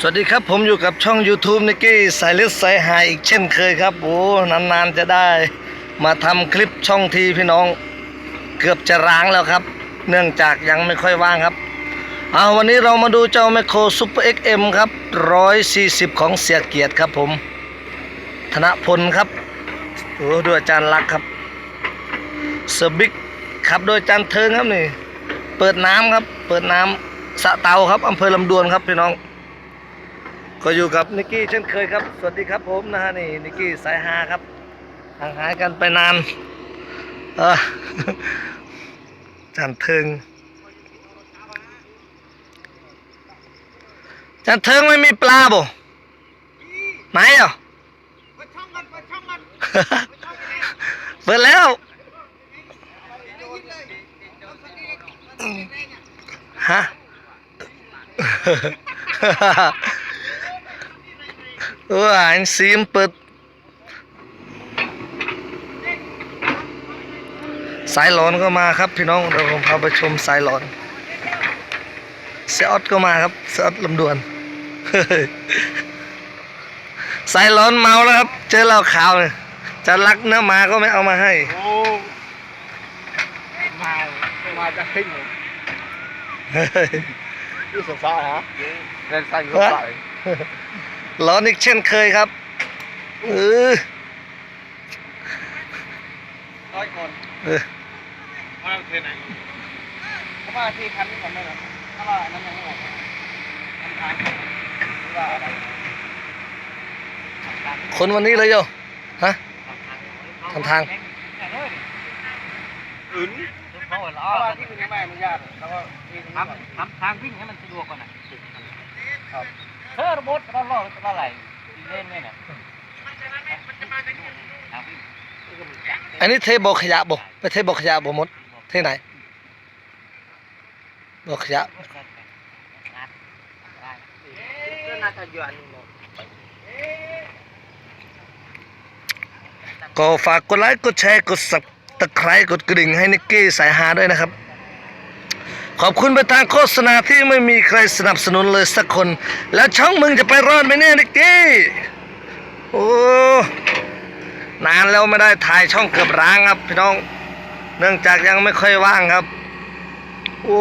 สวัสดีครับผมอยู่กับช่อง YouTube นิกกี้สายเลือดสายหายอีกเช่นเคยครับโอ้นานๆจะได้ มาทำคลิปช่องทีพี่น้อง เกือบจะร้างแล้วครับ เนื่องจากยังไม่ค่อยว่างครับเอาวันนี้เรามาดูเจ้าแมคโครซูเปอร์เอ็กเอ็มครับ140ของเสียเกียรติครับผม ธนพลครับโอ้ด้วยอาจารย์ลักครับเซอร์บิกครับโดยอาจารย์เทิงครับนี่ เปิดน้ำครับ เปิดน้ำสะเตาครับอำเภอลำดวนครับพี่น้อง ก็อยู่กับนิกกี้เช่นเคยครับ สวัสดีครับผมนะฮะนี่นิกกี้สายฮาครับห่างหายกันไปนานอจันเทิงจันเทิงไม่มีปลาบ่ไหนอะเปิดช่อเปิดแล้วฮะ เอออันซีมเปิดสายหลอนก็มาครับพี่น้องเราผมพาไปชมสายหลอนเซออดก็มาครับเซออดลำดวน สายหลอนเมาแล้วครับ เจอเหล้าขาวเนี่ยจะรักเนื้อหมาก็ไม่เอามาให้โอ้มามาจะขึ้นเลยเฮ้ยนี่สดๆฮะเล่นสั้นก็ไป ร้อนอีกเช่นเคยครับเออร้อยคนเออมาเทไหนเพราะว่าที่คันนี้ผมไม่หรอกเพราะว่านั้นยังไม่หมดทำทางหรือว่าอะไรคนวันนี้เลยโยฮะทำทางอื่นเพราะว่าที่อื่นยังไม่อนุญาตแล้วก็ที่ตรงนี้ก่อนทำทางวิ่งให้มันสะดวกก่อนนะครับ เธอระบบเราล่อเราไหลเล่นเนี่ยนะทางวิ่งอันนี้เทบ่อขยะบ่ไปเทบ่อขยะบ่หมดเทไหนบ่อขยะก็ฝากกดไลค์กดแชร์กดสับตะไคร้กดกระดิ่งให้นิกกี้สายหาด้วยนะครับ ขอบคุณไปทางโฆษณาที่ไม่มีใครสนับสนุนเลยสักคน แล้วช่องมึงจะไปรอดไหมเนี่ยนิกกี้โอ้นานแล้วไม่ได้ถ่ายช่องเกือบร้างครับพี่น้อง เนื่องจากยังไม่ค่อยว่างครับโอ้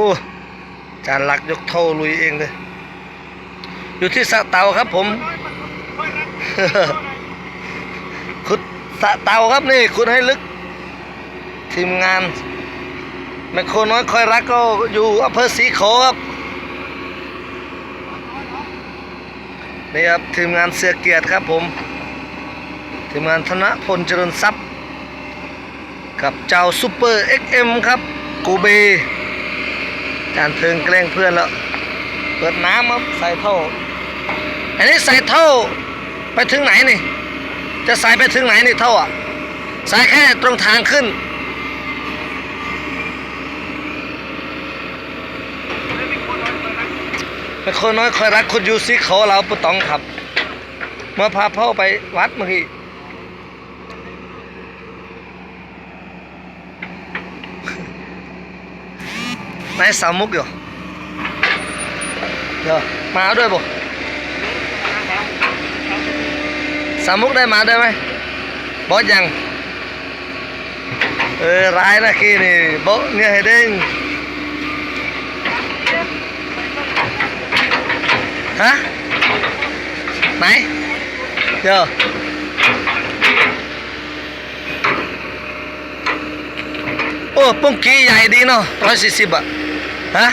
จานหลักยกโทลุยเองเลยอยู่ที่สะเตาครับผม ขุดสะเตาครับนี่ขุดให้ลึก ทีมงาน แมคโคน้อยคอยรักก็อยู่อำเภอสีโขครับนี่ครับทีมงานเสือเกียรติครับผม ทีมงานธนพลเจริญทรัพย์ กับเจ้าซูเปอร์เอ็กเอ็มครับกูเบจานเทิงแกล้งเพื่อนแล้ว เปิดน้ำครับใส่เท่ออันนี้ใส่เท่อไปถึงไหนนี่ จะใส่ไปถึงไหนนี่เท่าอะ ใส่แค่ตรงทางขึ้น เป็นคนน้อยคอยรักคุณยูซิเขาเราปุตองขับ เมื่อพาพ่อไปวัดเมื่อกี้นายสาวมุกอยู่เดี๋ยวมาด้วยบ่สาวมุกได้มาได้ไหมบอสยังเออร้ายนะกี้นี่โบะเนี่ยให้เด้ง ฮะ ไหนเดี๋ยวโอ้ปุ้งกี้ใหญ่ดีเนาะร้อยสี่สิบอะฮะ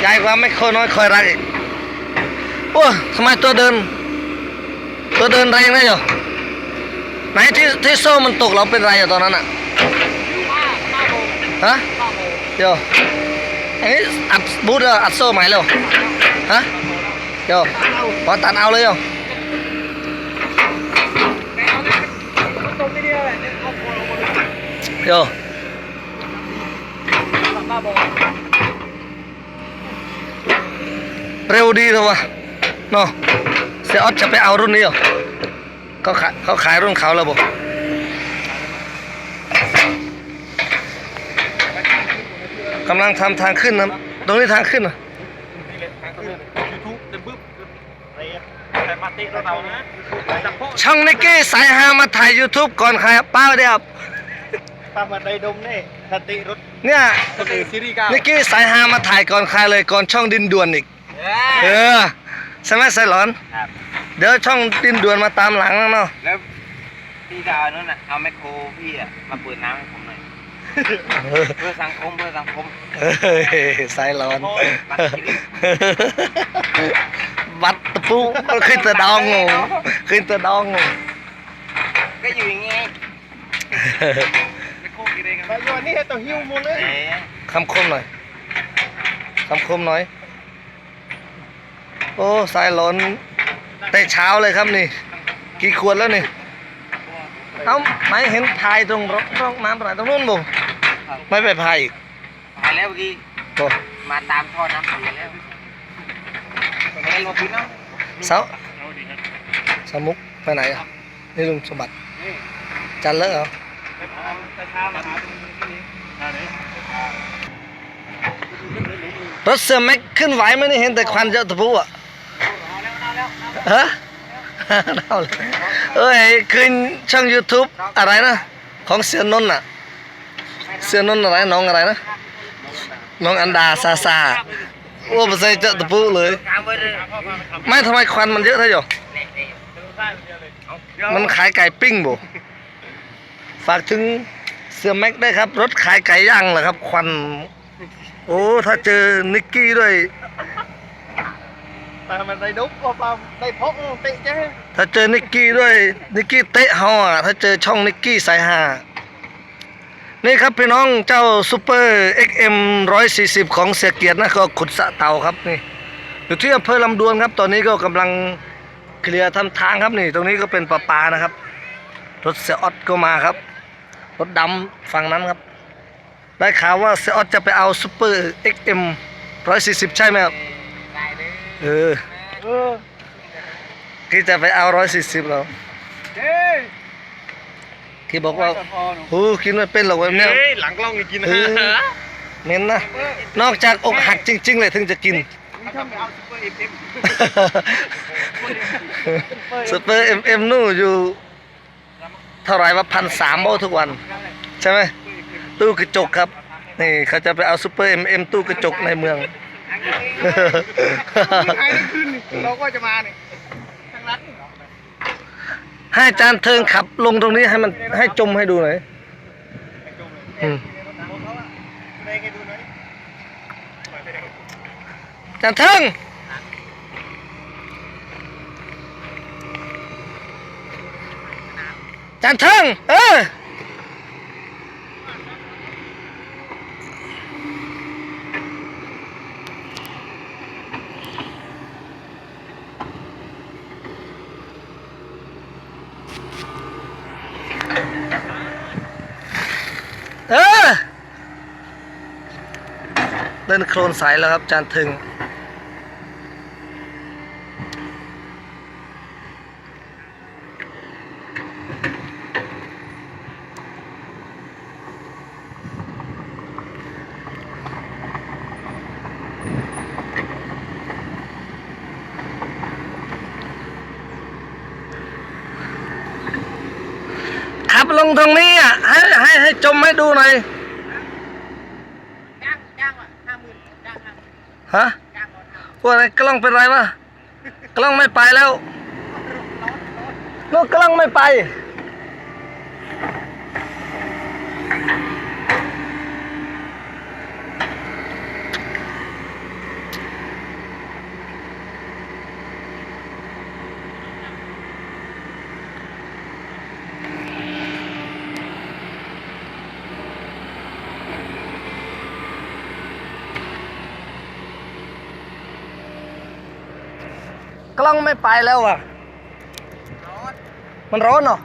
ใหญ่กว่าไม่โคน้อยคอยรักอีกโอ้ทำไมตัวเดิน ตัวเดินแรงได้เหรอไหนที่ที่โซ่มันตกเราเป็นไรอะตอนนั้นอะฮะเดี๋ยวอันนี้อัดบูทอัดโซ่ใหม่เร็วฮะเดี๋ยวพอตัดเอาเลยเหรอเดียวแหละเนี่ยเอาโคนเอาโคนเดี๋ยวเร็วดีเลยวะเนาะเสียออสจะไปเอารุ่นนี้เหรอเขาขายเขาขายรุ่นเขาแล้วบ่ กำลังทำทางขึ้นนะตรงนี้ทางขึ้นนะเยูทูบเต็มบึ้มอะไรอะแต่ปาร์ตี้เรานะจับพวกช่องนิกกี้สายฮามาถ่าย YouTube ก่อนใครครับป้าเดียวครับตามมาได้ดมนี่สติรถเนี่ยสติซีรีส์เก้านิกกี้สายฮามาถ่ายก่อนใครเลยก่อนช่องดินด่วนอีกเออใช่ไหมสายหลอนครับเดี๋ยวช่องดินด่วนมาตามหลังแล้วเนาะแล้วพี่ดาวนั่นน่ะเอาแมคโครพี่อะมาเปิดน้ำให้ผมหน่อย เพื่อสังคมเพื่อสังคมเฮ้ยสายหลอน บัตรชีวิตบัตรตะปูขึ้นแตะดองงูขึ้นแตะดองงูก็อยู่อย่างงี้ไม่โค้งกี่เด้งกันมาอยู่อันนี้ให้ตัวหิ้วหมดเลยเอ๊ะคำคมหน่อยคำคมหน่อย โอ้สายหลอนแต่เช้าเลยครับนี่ กี่ขวดแล้วนี่เอ้าไม่เห็นพายต รงร่องร่องน้ำอะไรตรงนู้นบ่ไม่ไปพายอีกหายแล้วเมื่อกี้โอ้มาตามท่อน้ำเสียแล้วไม่ได้ลงพินเนาะเสาสามุกไปไหนอะนี่ลุงสมบัติจันเลอะเหรอแต่เช้ามาหาตรงนี้นี่อะไรรถเสือแม็กขึ้นไหวไหมนี่เห็นแต่ควันเจ้าตะปูอะฮะเอาเลยเอ้ยขึ้นช่อง YouTube อะไรนะ ของเสือนนท์อะ เสือนนท์อะไรน้องอะไรนะ น้องอันดาซาซาโอ้ไม่ใช่เจ้าตะปูเลยกลางไว้เลย ไม่ทำไมควันมันเยอะเท่าอยู่นี่นี่มันขายไก่ปิ้งบ่ฝากถึงเสือแม็กได้วยครับ รถขายไก่ย่างเหรอครับ ควัน โอ้ถ้าเจอนิกกี้ด้วยแต่มันได้ดมก็ปามได้พกเตะจ้ถ้าเจอนิกกี้ด้วยนิกกี้เตะเฮาอะถ้าเจอช่องนิกกี้สายฮา นี่ครับพี่น้องเจ้าซูเปอร์ XM 140 ของเสียเกียรตินะก็ขุดสระเตาครับนี่อยู่ที่อำเภอลำดวนครับ ตอนนี้ก็กำลังเคลียร์ทำทางครับนี่ ตรงนี้ก็เป็นประปานะครับ รถเสียออดก็มาครับ รถดำฝั่งนั้นครับ ได้ข่าวว่าเสียออดจะไปเอาซูเปอร์ XM 140 ใช่ไหมครับได้เลยเออเออที่จะไปเอา 140แล้วเฮ้ย ที่บอกว่าพอหนูโอ้กินไม่เป็นหรอกแบบเนี้ยเฮ้ยหลังกล้องกินนะเออเน้นนะนอกจากอกหักจริง ๆ เลยถึงจะกินนี่ถ้าไม่เอาซุปเปอร์เอฟเอฟสเปอร์เอ็มเอ็มนู่นอยู่เท่าไหรว่าพันสามโมทุกวัน ใช่ไหมตู้กระจกครับ นี่เขาจะไปเอาซูเปอร์เอ็มเอ็มตู้กระจกในเมืองใครได้ขึ้นนี่เราก็จะมาเนี่ยทางรัฐนี่ ให้อาจารย์เทิงขับลงตรงนี้ให้มันให้จมให้ดูหน่อยอืมได้ไงดูหน่อยอาจารย์เทิงอาจารย์เทิงเออเออ เล่นโคลนใสแล้วครับจานถึง ขับลงตรงนี้อะให้ให้ให้จมให้ดูหน่อย จ้างจ้างอะห้าหมื่นจ้างห้าหมื่น ฮะจ้างรถห้าพวกอะไรกล้องเป็นไรวะกล้องไม่ไปแล้วลูกกล้องไม่ไป กล้องไม่ไปแล้วอะ มันร้อนเหรอ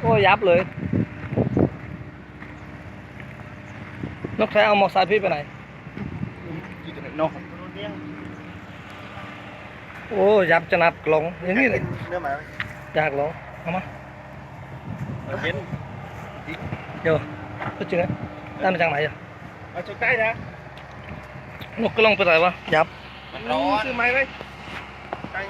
โอ้ยยับเลย นกแท้เอามอไซค์พี่ไปไหนกี่ตัวเนาะโอ้ยับจะนับกลงอย่างนี้เลยเนื้อหมาอยากลงเอามาเห็นเดี๋ยวพูดจริงนะได้มาจากไหนอะเอาจุดใต้นะ นกก็ลงไปไหนวะยับ มันร้อน ซื้อไม้ไหมตั้ง